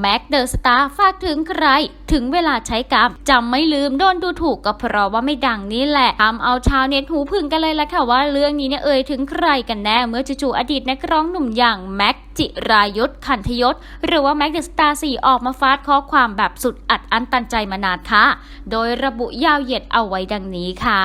แม็กเดอะสตาร์ฝากถึงใคร ถึงเวลาใช้กรรมจำไม่ลืมโดนดูถูกก็เพราะว่าไม่ดังนี่แหละทำเอาชาวเน็ตหูพึ่งกันเลยละค่ะว่าเรื่องนี้เนี่ยเอ่ยถึงใครกันแน่เมื่อจู่ๆอดีตนักร้องหนุ่มอย่างแม็กจิรายุทธขันธยศ หรือว่าแม็กเดอะสตาร์สี่ออกมาฟาดข้อความแบบสุดอัดอั้นตันใจมานานค่ะ โดยระบุยาวเหยียดเอาไว้ดังนี้ค่ะ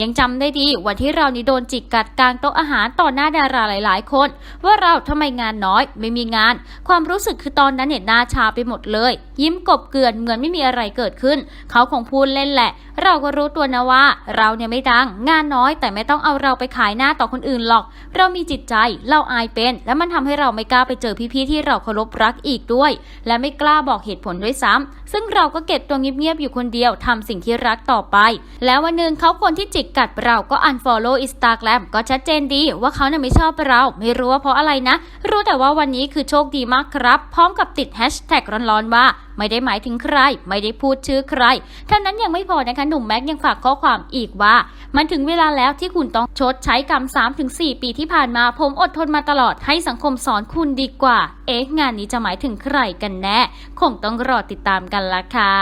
ยังจำได้ดีวันที่เรานี่โดนจิกกัดกลางโต๊ะอาหารต่อหน้าดาราหลาย ๆ คน ว่าเราทำไมงานน้อย ไม่มีงาน ความรู้สึกคือตอนนั้นเนี่ยน้าชาไปหมดเลย ยิ้มกบเกลื่อนเหมือนไม่มีอะไรเกิดขึ้น เขาคงพูดเล่นแหละ เราก็รู้ตัวนะว่า เราเนี่ยไม่ดัง งานน้อยแต่ไม่ต้องเอาเราไปขายหน้าต่อคนอื่นหรอก เรามีจิตใจเราอายเป็น และมันทำให้เราไม่กล้าไปเจอพี่ๆที่เราเคารพรักอีกด้วย และไม่กล้าบอกเหตุผลด้วยซ้ำซึ่งเราก็เก็บตัวเงียบๆอยู่คนเดียวทำสิ่งที่รักต่อไป แล้ววันหนึ่งเขาคนที่จิกกัดเราก็ unfollow Instagram ก็ชัดเจนดีว่าเขาเนี่ยไม่ชอบเรา ไม่รู้ว่าเพราะอะไรนะ รู้แต่ว่าวันนี้คือโชคดีมากครับ พร้อมกับติดแฮชแท็กร้อนๆว่า ไม่ได้หมายถึงใคร ไม่ได้พูดชื่อใคร เท่านั้นยังไม่พอนะคะหนุ่มแม็กยังฝากข้อความอีกว่า มันถึงเวลาแล้วที่คุณต้องชดใช้กรรม 3-4 ปีที่ผ่านมา ผมอดทนมาตลอดให้สังคมสอนคุณดีกว่า เอ๊ะงานนี้จะหมายถึงใครกันแน่ คงต้องรอติดตามกันละค่ะ